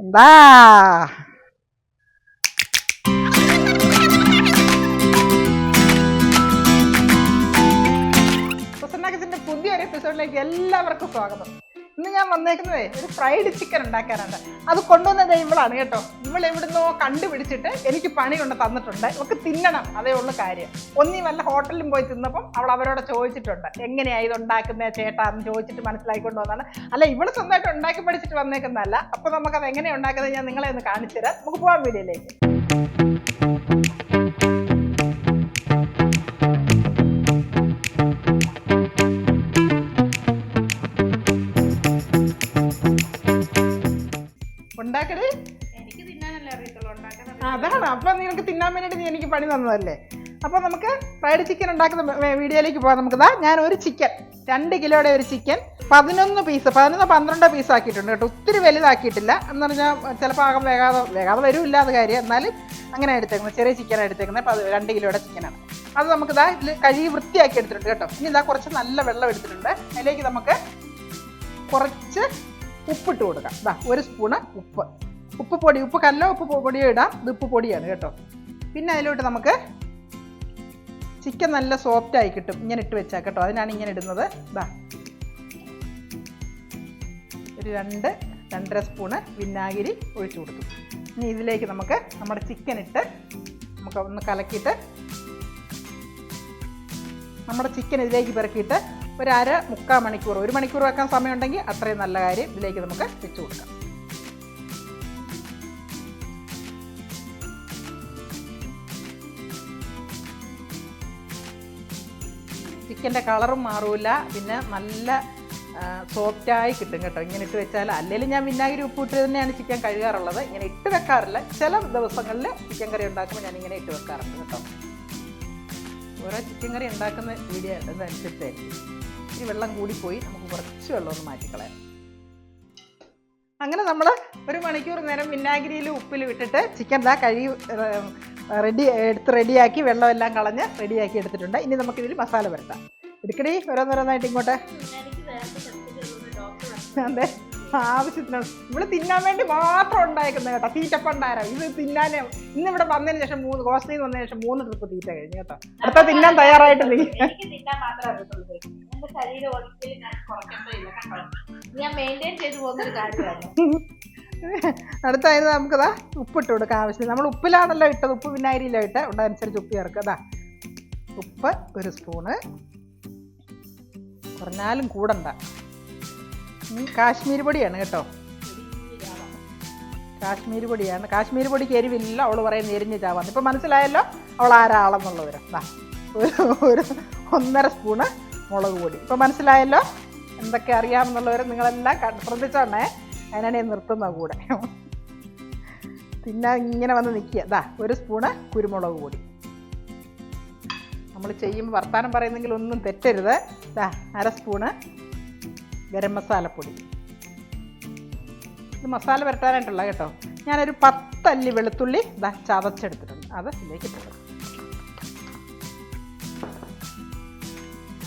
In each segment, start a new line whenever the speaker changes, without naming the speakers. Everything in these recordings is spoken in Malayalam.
എന്താ പുതിയൊരു എപ്പിസോഡിലേക്ക് എല്ലാവർക്കും സ്വാഗതം. ഇന്ന് ഞാൻ വന്നേക്കുന്നതേ ഒരു ഫ്രൈഡ് ചിക്കൻ ഉണ്ടാക്കാനാണ് അത് കൊണ്ടുവന്നത് ഇവളാണ് കേട്ടോ. ഇവൾ എവിടുന്നോ കണ്ടുപിടിച്ചിട്ട് എനിക്ക് പണി കൊണ്ട് തന്നിട്ടുണ്ട്. ഒക്കെ തിന്നണം അതേ ഉള്ളു കാര്യം. ഒന്നീ വല്ല ഹോട്ടലിലും പോയി തിന്നപ്പം അവൾ അവരോട് ചോദിച്ചിട്ടുണ്ട്. എങ്ങനെയാ ഇത് ഉണ്ടാക്കുന്നത് ചേട്ടാ എന്ന് ചോദിച്ചിട്ട് മനസ്സിലാക്കിക്കൊണ്ട് വന്നാണ്. അല്ല ഇവൾ സ്വന്തമായിട്ട് ഉണ്ടാക്കി പഠിച്ചിട്ട് വന്നേക്കുന്നതല്ല. അപ്പൊ നമുക്കത് എങ്ങനെയാ ഉണ്ടാക്കുന്നത് ഞാൻ നിങ്ങളെ ഒന്ന് കാണിച്ചു തരാം. നമുക്ക് പോകാൻ വീഡിയോയിലേക്ക്.
എനിക്ക്
പണി തന്നതല്ലേ? അപ്പോൾ നമുക്ക് ഫ്രൈഡ് ചിക്കൻ ഉണ്ടാക്കുന്ന വീഡിയോയിലേക്ക് പോകാം നമുക്ക്. ദാ ഞാൻ ഒരു ചിക്കൻ രണ്ട് കിലോയുടെ ഒരു ചിക്കൻ പതിനൊന്ന് പീസ് പതിനൊന്ന് പന്ത്രണ്ട് പീസ് ആക്കിയിട്ടുണ്ട് കേട്ടോ. ഒത്തിരി വലുതാക്കിയിട്ടില്ല. എന്ന് പറഞ്ഞാൽ ചിലപ്പോൾ ആകം വേഗാതെ വേഗാതെ വരില്ല അത് കാര്യം. എന്നാലും അങ്ങനെ എടുത്തേക്കുന്നത് ചെറിയ ചിക്കൻ എടുത്തേക്കുന്നത്. പത് രണ്ട് കിലോയുടെ ചിക്കനാണ് അത് നമുക്ക് ഇതാ ഇതിൽ കഴുകി വൃത്തിയാക്കി എടുത്തിട്ടുണ്ട് കേട്ടോ. ഇനി ഇതാ കുറച്ച് നല്ല വെള്ളം എടുത്തിട്ടുണ്ട്. അതിലേക്ക് നമുക്ക് കുറച്ച് ഉപ്പിട്ട് കൊടുക്കാം. ഇതാ ഒരു സ്പൂണ് ഉപ്പ്. ഉപ്പ് പൊടി ഉപ്പ് കല്ലോ ഉപ്പ് പൊടിയോ ഇടാം. ഇത് ഉപ്പ് പൊടിയാണ് കേട്ടോ. പിന്നെ അതിലോട്ട് നമുക്ക് ചിക്കൻ നല്ല സോഫ്റ്റ് ആയി കിട്ടും. ഇങ്ങനെ ഇട്ട് വെച്ചാൽ കേട്ടോ. അതിനാണ് ഇങ്ങനെ ഇടുന്നത്. ഇതാ ഒരു രണ്ട് രണ്ടര സ്പൂണ് വിനാഗിരി ഒഴിച്ചു കൊടുത്തു. ഇനി ഇതിലേക്ക് നമുക്ക് നമ്മുടെ ചിക്കൻ ഇട്ട് നമുക്ക് ഒന്ന് കലക്കിയിട്ട് നമ്മുടെ ചിക്കൻ ഇതിലേക്ക് പിറക്കിയിട്ട് ഒരു അര മുക്കാൽ മണിക്കൂർ ഒരു മണിക്കൂർ വെക്കാൻ സമയമുണ്ടെങ്കിൽ അത്രയും നല്ല കാര്യം ഇതിലേക്ക് നമുക്ക് വെച്ച് കൊടുക്കാം. ചിക്കന്റെ കളറും മാറൂല. പിന്നെ നല്ല സോഫ്റ്റായി കിട്ടും കേട്ടോ. ഇങ്ങനെ ഇട്ട് വെച്ചാൽ അല്ലെങ്കിൽ ഞാൻ വിനാഗിരി ഉപ്പ് ഇട്ട് തന്നെയാണ് ചിക്കൻ കഴുകാറുള്ളത്. ഇങ്ങനെ ഇട്ട് വെക്കാറില്ല. ചില ദിവസങ്ങളിൽ ചിക്കൻ കറി ഉണ്ടാക്കുമ്പോൾ ഞാൻ ഇങ്ങനെ ഇട്ട് വെക്കാറുണ്ട് കേട്ടോ. ഓരോ ചിക്കൻ കറി ഉണ്ടാക്കുന്ന വീഡിയോ അനുസരിച്ചായിരിക്കും ഈ വെള്ളം കൂടിപ്പോയി. നമുക്ക് കുറച്ച് വെള്ളം ഒന്ന് മാറ്റിക്കളയാം. അങ്ങനെ നമ്മൾ ഒരു മണിക്കൂർ നേരം വിനാഗിരിയിലും ഉപ്പിലും ഇട്ടിട്ട് ചിക്കൻ ദാ കഴുകി റെഡി എടുത്ത് റെഡിയാക്കി വെള്ളമെല്ലാം കളഞ്ഞ് റെഡിയാക്കി എടുത്തിട്ടുണ്ട്. ഇനി നമുക്കിതിൽ മസാല പുരട്ടാം എടുക്കടി ഓരോന്നോരോന്നായിട്ട് ഇങ്ങോട്ട്. അതെ ആവശ്യത്തിന്. ഇവിടെ തിന്നാൻ വേണ്ടി മാത്രം ഉണ്ടായിരിക്കുന്നത് കേട്ടോ തീറ്റപ്പണ്ടാരം. ഇത് തിന്നാനേ ഇന്ന് ഇവിടെ വന്നതിന് ശേഷം മൂന്ന് ഹോസ്റ്റലിൽ നിന്ന് വന്നതിന് ശേഷം മൂന്ന് ട്രിപ്പ് തീറ്റ കഴിഞ്ഞു കേട്ടോ. അടുത്ത തിന്നാൻ തയ്യാറായിട്ട് നീ അടുത്തായത് നമുക്കതാ ഉപ്പിട്ട് കൊടുക്കാം ആവശ്യം നമ്മൾ ഉപ്പിലാണല്ലോ ഇട്ടത് ഉപ്പ് വിനാഗിരിയിലോ ഇട്ട് ഉണ്ടനുസരിച്ച് ഉപ്പ് ചേർക്കുക. അതാ ഉപ്പ് ഒരു സ്പൂണ് കുറഞ്ഞാലും കൂടണ്ട. കാശ്മീർ പൊടിയാണ് കേട്ടോ. കാശ്മീരി പൊടിയാണ്. കാശ്മീരി പൊടിക്ക് എരിവില്ല. അവൾ പറയുന്ന എരിഞ്ഞ് ചാവാന്ന് ഇപ്പം മനസ്സിലായല്ലോ അവൾ ആരാളെന്നുള്ളവർ ദാ ഒരു ഒന്നര സ്പൂണ് മുളക് പൊടി. ഇപ്പം മനസ്സിലായല്ലോ എന്തൊക്കെ അറിയാമെന്നുള്ളവർ നിങ്ങളെല്ലാം ശ്രദ്ധിച്ചോണേ. അതിനാണ് ഞാൻ നിർത്തുന്നത് കൂടെ. പിന്നെ ഇങ്ങനെ വന്ന് നിൽക്കുക ദാ ഒരു സ്പൂണ് കുരുമുളക് പൊടി. നമ്മൾ ചെയ്യുമ്പോൾ വർത്താനം പറയുന്നെങ്കിൽ ഒന്നും തെറ്റരുത്. ഇതാ അര സ്പൂണ് ഗരം മസാലപ്പൊടി. ഇത് മസാല പുരട്ടാനായിട്ടുള്ള കേട്ടോ. ഞാനൊരു പത്തല്ലി വെളുത്തുള്ളി ഇതാ ചതച്ചെടുത്തിട്ടുണ്ട്. അത് ഇതിലേക്ക് ഇട്ടു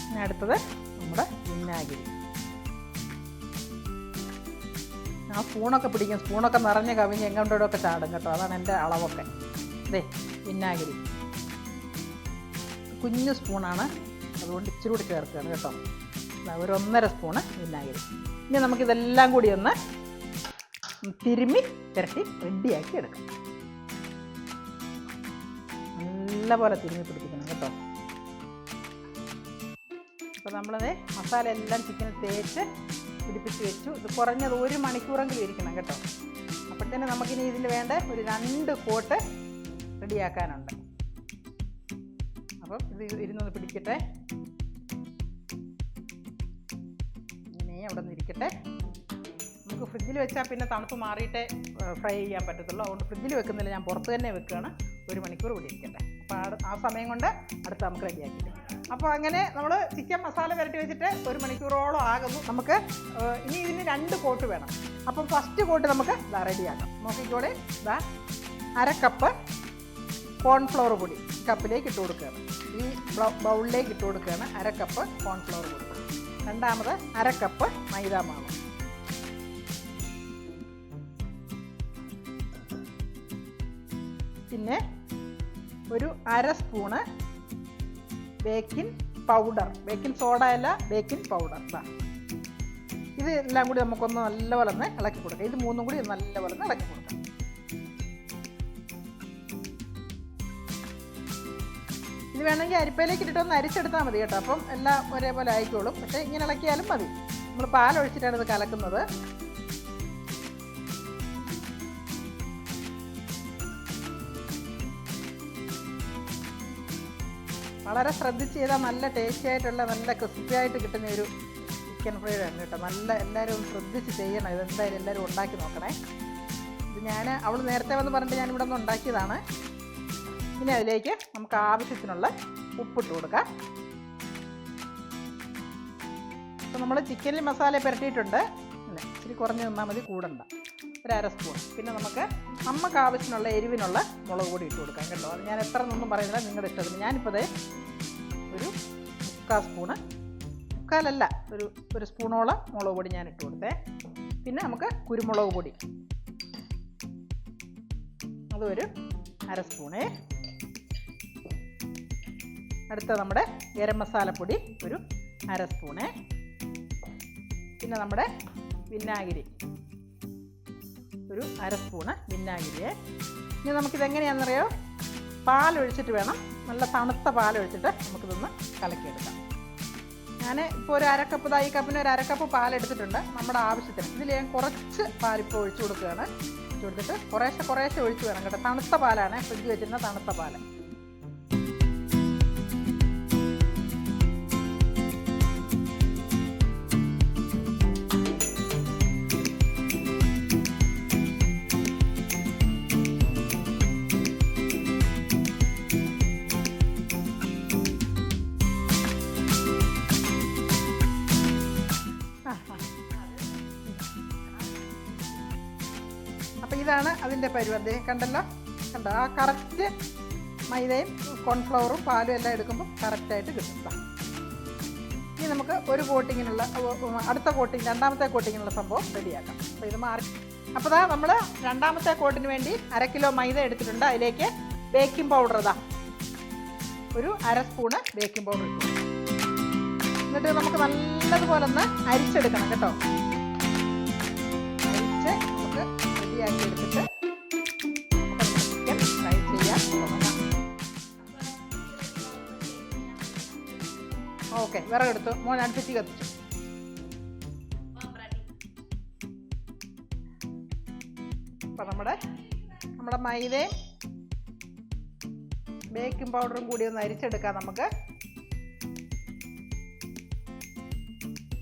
ഇനി അടുത്തത് നമ്മുടെ വിനാഗിരി. ആ സ്പൂണൊക്കെ പിടിക്കും. സ്പൂണൊക്കെ നിറഞ്ഞ് കവിഞ്ഞ് എങ്ങോട്ടോടൊക്കെ ചാടും കേട്ടോ. അതാണ് എന്റെ അളവൊക്കെ. അതെ വിനാഗിരി. കുഞ്ഞു സ്പൂണാണ്. അതുകൊണ്ട് ഇച്ചിരി കൂടി ചേർക്കുകയാണ് കേട്ടോ. ഒരു ഒന്നര സ്പൂണ് വിനാഗിരി. ഇനി നമുക്കിതെല്ലാം കൂടി ഒന്ന് തിരുമ്മി പുരട്ടി റെഡിയാക്കി എടുക്കാം. നല്ലപോലെ തിരുമ്മി പിടിപ്പിക്കണം കേട്ടോ. അപ്പോൾ നമ്മളത് മസാല എല്ലാം ചിക്കനിൽ തേച്ച് പിടിപ്പിച്ച് വെച്ചു. ഇത് കുറഞ്ഞത് ഒരു മണിക്കൂറെങ്കിലും ഇരിക്കണം കേട്ടോ. അപ്പോഴത്തേന് നമുക്കിനി ഇതിൽ വേണ്ട ഒരു രണ്ട് കോട്ട് റെഡിയാക്കാനുണ്ട്. അപ്പം ഇത് ഇരുന്നൊന്ന് പിടിക്കട്ടെ. ഇങ്ങനെ അവിടെ നിന്ന് ഇരിക്കട്ടെ. നമുക്ക് ഫ്രിഡ്ജിൽ വെച്ചാൽ പിന്നെ തണുപ്പ് മാറിയിട്ടേ ഫ്രൈ ചെയ്യാൻ പറ്റത്തുള്ളൂ. അതുകൊണ്ട് ഫ്രിഡ്ജിൽ വെക്കുന്നില്ല ഞാൻ പുറത്ത് തന്നെ വെക്കുകയാണ്. ഒരു മണിക്കൂർ കൂടി ഇരിക്കട്ടെ. അപ്പോൾ ആ സമയം കൊണ്ട് അടുത്ത് നമുക്ക് റെഡിയാക്കിയിട്ട് അപ്പോൾ അങ്ങനെ നമ്മൾ ചിക്കൻ മസാല പുരട്ടി വെച്ചിട്ട് ഒരു മണിക്കൂറോളം ആകുന്നു. നമുക്ക് ഇനി ഇതിന് രണ്ട് കോട്ട് വേണം. അപ്പം ഫസ്റ്റ് കോട്ട് നമുക്ക് ഇതാ റെഡിയാക്കാം നോക്കിക്കോളെ. ഇതാ അര കപ്പ് കോൺഫ്ലവർ പൊടി. കപ്പിലേക്ക് ഇട്ട് കൊടുക്കുകയാണ്. ഈ ബൗളിലേക്ക് ഇട്ട് കൊടുക്കുകയാണ് അരക്കപ്പ് കോൺഫ്ലവർ കൊടുക്കുക. രണ്ടാമത് അരക്കപ്പ് മൈദാമാവ് പിന്നെ ഒരു അര spoon baking powder. Baking soda അല്ല ബേക്കിംഗ് പൗഡർ. ഇത് എല്ലാം കൂടി നമുക്കൊന്ന് നല്ലപോലെ ഒന്ന് ഇളക്കി കൊടുക്കാം. ഇത് മൂന്നും കൂടി നല്ലപോലെ ഒന്ന് ഇളക്കി കൊടുക്കാം. ഇത് വേണമെങ്കിൽ അരിപ്പയിലേക്ക് ഇട്ടിട്ടൊന്ന് അരിച്ചെടുത്താൽ മതി കേട്ടോ. അപ്പം എല്ലാം ഒരേപോലെ ആയിക്കോളും. പക്ഷേ ഇങ്ങനെ ഇളക്കിയാലും മതി. നമ്മൾ പാലൊഴിച്ചിട്ടാണ് ഇത് കലക്കുന്നത്. വളരെ ശ്രദ്ധിച്ച് ചെയ്താൽ നല്ല ടേസ്റ്റി ആയിട്ടുള്ള നല്ല ക്രിസ്പി ആയിട്ട് കിട്ടുന്ന ഒരു ചിക്കൻ ഫ്രൈ ആണ് കേട്ടോ. നല്ല എല്ലാവരും ഒന്ന് ശ്രദ്ധിച്ച് ചെയ്യണം. ഇതെന്തായാലും എല്ലാവരും ഉണ്ടാക്കി നോക്കണേ. ഇത് ഞാൻ അവൾ നേരത്തെ വന്ന് പറഞ്ഞിട്ട് ഞാൻ ഇവിടെ നിന്ന് ഉണ്ടാക്കിയതാണ്. ഇനി അതിലേക്ക് നമുക്ക് ആവശ്യത്തിനുള്ള ഉപ്പിട്ട് കൊടുക്കാം. അപ്പോൾ നമ്മൾ ചിക്കനിൽ മസാല പുരട്ടിയിട്ടുണ്ട്. ഇച്ചിരി കുറഞ്ഞ് നിന്നാൽ മതി കൂടണ്ട. ഒരു അര സ്പൂൺ പിന്നെ നമുക്ക് നമുക്ക് ആവശ്യത്തിനുള്ള എരിവിനുള്ള മുളക് പൊടി ഇട്ട് കൊടുക്കാം കേട്ടോ. അത് ഞാൻ എത്ര എന്നൊന്നും പറയുന്നില്ല നിങ്ങളുടെ ഇഷ്ടത്തിന്. ഞാനിപ്പോൾ ഒരു മുക്കാൽ സ്പൂണ് മുക്കാലല്ല ഒരു ഒരു സ്പൂണോളം മുളക് പൊടി ഞാൻ ഇട്ട് കൊടുത്തേ. പിന്നെ നമുക്ക് കുരുമുളക് പൊടി. അതൊരു അര സ്പൂണേ അടുത്ത നമ്മുടെ ഗരം മസാലപ്പൊടി ഒരു അര സ്പൂണ്. പിന്നെ നമ്മുടെ വിനാഗിരി. ഒരു അര സ്പൂണ് വിനാഗിരിയെ. ഇനി നമുക്കിതെങ്ങനെയാണെന്നറിയോ? പാലൊഴിച്ചിട്ട് വേണം. നല്ല തണുത്ത പാലൊഴിച്ചിട്ട് നമുക്കിതൊന്ന് കലക്കിയെടുക്കാം. ഞാൻ ഇപ്പോൾ ഒരു അരക്കപ്പ് ഈ കപ്പിന് ഒരു അരക്കപ്പ് പാലെടുത്തിട്ടുണ്ട് നമ്മുടെ ആവശ്യത്തിന്. ഇതിൽ ഞാൻ കുറച്ച് പാലിപ്പോൾ ഒഴിച്ചു കൊടുക്കുകയാണ്. ഒഴിച്ചു കൊടുത്തിട്ട് കുറേശ്ശെ കുറേശ്ശെ ഒഴിച്ച് വേണം കേട്ടോ. തണുത്ത പാലാണ് ഫ്രിഡ്ജ് വെച്ചിരുന്ന തണുത്ത പാൽ. അതിന്റെ അദ്ദേഹം കണ്ടല്ലോ? കണ്ടോ? ആ കറക്റ്റ് മൈദയും കോൺഫ്ലവറും പാലും എല്ലാം എടുക്കുമ്പോൾ കറക്റ്റായിട്ട് കിട്ടും ഇനി നമുക്ക് ഒരു കോട്ടിങ്ങിനുള്ള അടുത്ത കോട്ടിങ് രണ്ടാമത്തെ കോട്ടിങ്ങിനുള്ള സംഭവം റെഡിയാക്കാം. അപ്പോൾ ഇത് മാറി. അപ്പോൾ ദാ നമ്മൾ രണ്ടാമത്തെ കോട്ടിന് വേണ്ടി അര കിലോ മൈദ എടുത്തിട്ടുണ്ട്. അതിലേക്ക് ബേക്കിംഗ് പൗഡർ ഇതാ ഒരു അര സ്പൂണ് ബേക്കിംഗ് പൗഡർ ഇട്ടു. എന്നിട്ട് നമുക്ക് നല്ലതുപോലെ ഒന്ന് അരിച്ചെടുക്കണം കേട്ടോ. ഓക്കെ വിറകെടുത്തു. മോൻ അടുപ്പിച്ച് കത്തിച്ചു. അപ്പം നമ്മുടെ നമ്മുടെ മൈദയും ബേക്കിംഗ് പൗഡറും കൂടി ഒന്ന് അരിച്ചെടുക്കാം നമുക്ക്.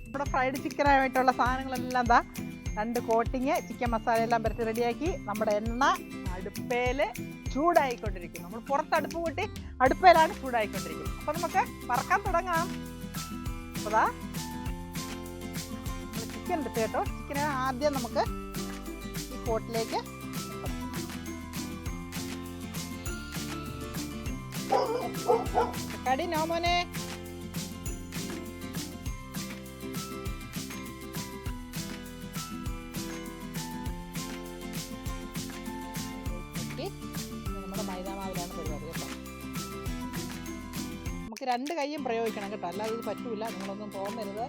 നമ്മുടെ ഫ്രൈഡ് ചിക്കനായിട്ടുള്ള സാധനങ്ങളെല്ലാം എന്താ രണ്ട് കോട്ടിങ് ചിക്കൻ മസാല എല്ലാം പരത്തി റെഡിയാക്കി നമ്മുടെ എണ്ണ അടുപ്പേൽ ചൂടായിക്കൊണ്ടിരിക്കും നമ്മൾ പുറത്ത് അടുപ്പ് കൂട്ടി അടുപ്പേലാണ് ചൂടായിക്കൊണ്ടിരിക്കുന്നത്. അപ്പോൾ നമുക്ക് പറക്കാൻ തുടങ്ങാം. അപ്പോൾ ചിക്കൻ എടുത്ത് കേട്ടോ. ചിക്കന് ആദ്യം നമുക്ക് ഈ കോട്ടിലേക്ക് കടി നോ രണ്ട് കൈയും പ്രയോഗിക്കണം കേട്ടോ. അല്ലാതെ ഇത് പറ്റൂല. നിങ്ങളൊന്നും തോന്നരുത്.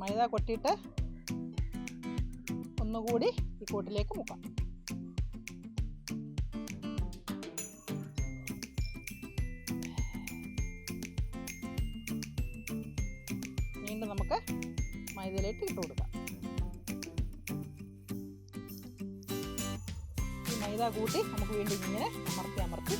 മൈദ കൊട്ടിയിട്ട് ഒന്നുകൂടി ഈ കൂട്ടിലേക്ക് മുക്കാം. മൈദ കൂട്ടി നമുക്ക് വീണ്ടും ഇങ്ങനെ അമർത്തി അമർത്തി.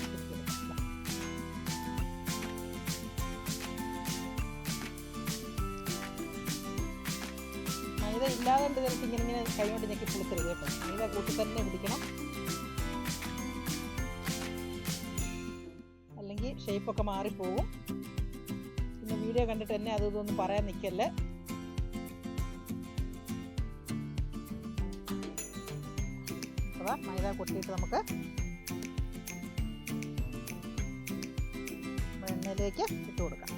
മൈദ ഇല്ലാതെ ചിലപ്പോൾ ഇങ്ങനെ ഇങ്ങനെ കൈകൊണ്ട് ഞെക്കി പുളിക്കരുത് കേട്ടോ. മൈദ കൂട്ടി തന്നെ പിടിക്കണം. അല്ലെങ്കിൽ ഷേപ്പൊക്കെ മാറിപ്പോവും. പിന്നെ വീഡിയോ കണ്ടിട്ട് തന്നെ അത് ഇതൊന്നും പറയാൻ നിൽക്കല്ലേ മൈദ കൊട്ടിയിട്ട് നമുക്ക് എണ്ണയിലേക്ക് ഇട്ട് കൊടുക്കാം.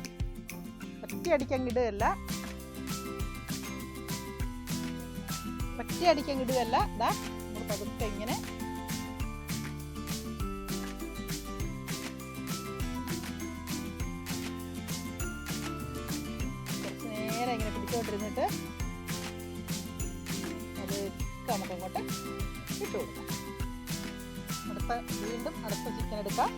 ഒറ്റയടിക്കാൻ ഇടുകയല്ല ഒറ്റയടിക്കാൻ ഇടുകയല്ല ഇതാ നമ്മൾ പതുക്കെ ഇങ്ങനെ നേരം ഇങ്ങനെ പിടിച്ചോണ്ടിരുന്നിട്ട് അത് നമുക്ക് അങ്ങോട്ട് ഇട്ട് കൊടുക്കാം. അടുത്ത വീണ്ടും അടുത്ത ചിക്കൻ എടുക്കാം.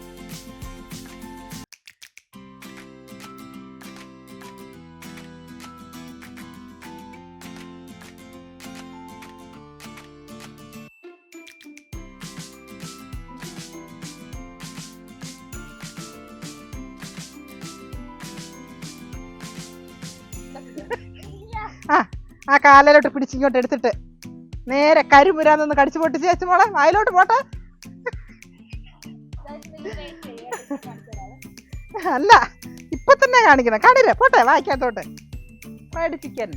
ആ കാലിലോട്ട് പിടിച്ച് ഇങ്ങോട്ട് എടുത്തിട്ട്. നേരെ കരിമുരാന്നൊന്ന് കടിച്ചു പൊട്ടിച്ച് ചേച്ചി മോളെ വായിലോട്ട് പോട്ടെ. അല്ല ഇപ്പൊ തന്നെ കാണിക്കണം. കാണില്ലേ പോട്ടെ വായിക്കാത്തോട്ട് ചിക്കൻ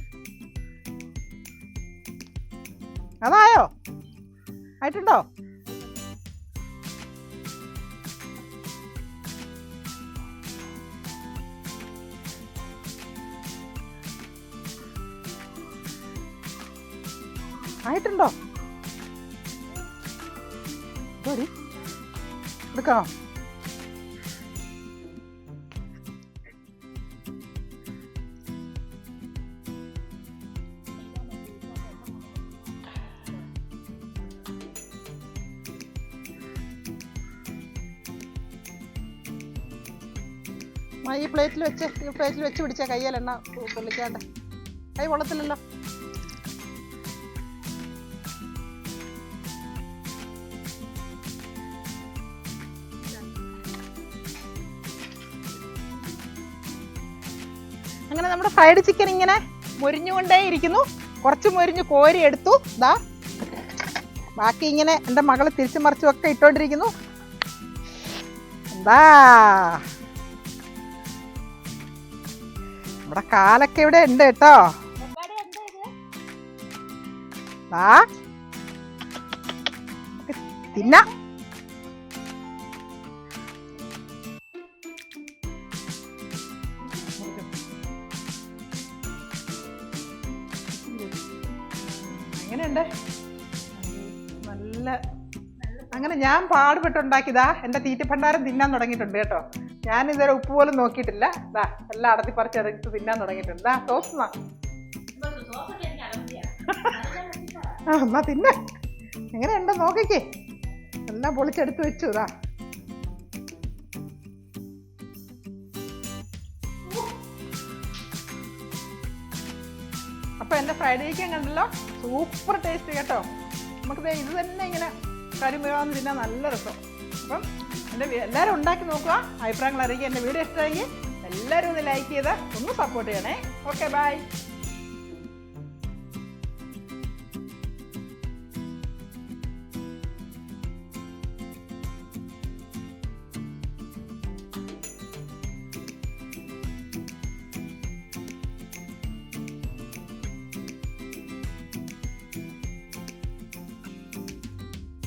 അതായോ? ആയിട്ടുണ്ടോ? ആയിട്ടുണ്ടോ? എടുക്കാം. ഈ പ്ലേറ്റിൽ വെച്ച് ഈ പ്ലേറ്റിൽ വെച്ച് പിടിച്ച കയ്യാലെണ്ണ പൊള്ളിക്കാണ്ട്. കൈ കൊള്ളത്തില്ലല്ലോ അങ്ങനെ നമ്മുടെ ഫ്രൈഡ് ചിക്കൻ ഇങ്ങനെ മൊരിഞ്ഞുകൊണ്ടേ ഇരിക്കുന്നു. കുറച്ച് മൊരിഞ്ഞ് കോരി എടുത്തു. ദാ ബാക്കി ഇങ്ങനെ എന്റെ മകൾ തിരിച്ചു മറിച്ചും ഒക്കെ ഇട്ടോണ്ടിരിക്കുന്നു. എന്താ നമ്മുടെ കാലൊക്കെ ഇവിടെ ഉണ്ട് കേട്ടോ. തിന്നാം. ഞാൻ പാടുപെട്ടുണ്ടാക്കിയതാ. എന്റെ തീറ്റപ്പണ്ടാരം തിന്നാൻ തുടങ്ങിയിട്ടുണ്ട് കേട്ടോ. ഞാൻ ഇതുവരെ ഉപ്പ് പോലും നോക്കിയിട്ടില്ല. ദാ എല്ലാം അടത്തി പറിച്ച് എടുത്ത് തിന്നാൻ തുടങ്ങിയിട്ടുണ്ട്. ദാ തോന്നുന്ന ആ എന്നാ തിന്നെ. എങ്ങനെ ഉണ്ടോ നോക്കിക്കേ. എല്ലാം പൊളിച്ചെടുത്ത് വെച്ചു ദാ. അപ്പൊ എന്റെ ഫ്രൈഡ് ചിക്കൻ കണ്ടല്ലോ? സൂപ്പർ ടേസ്റ്റ് കേട്ടോ. നമുക്ക് ഇത് തന്നെ ഇങ്ങനെ കരിമുരാന്ന് തിന്നാൻ നല്ല രസം. അപ്പം എന്റെ എല്ലാവരും ഉണ്ടാക്കി നോക്കുക. അഭിപ്രായങ്ങൾ അറിയിക്കുക. എന്റെ വീഡിയോ ഇഷ്ടമെങ്കിൽ എല്ലാവരും ഒന്ന് ലൈക്ക് ചെയ്ത് ഒന്ന് സപ്പോർട്ട് ചെയ്യണേ. Okay bye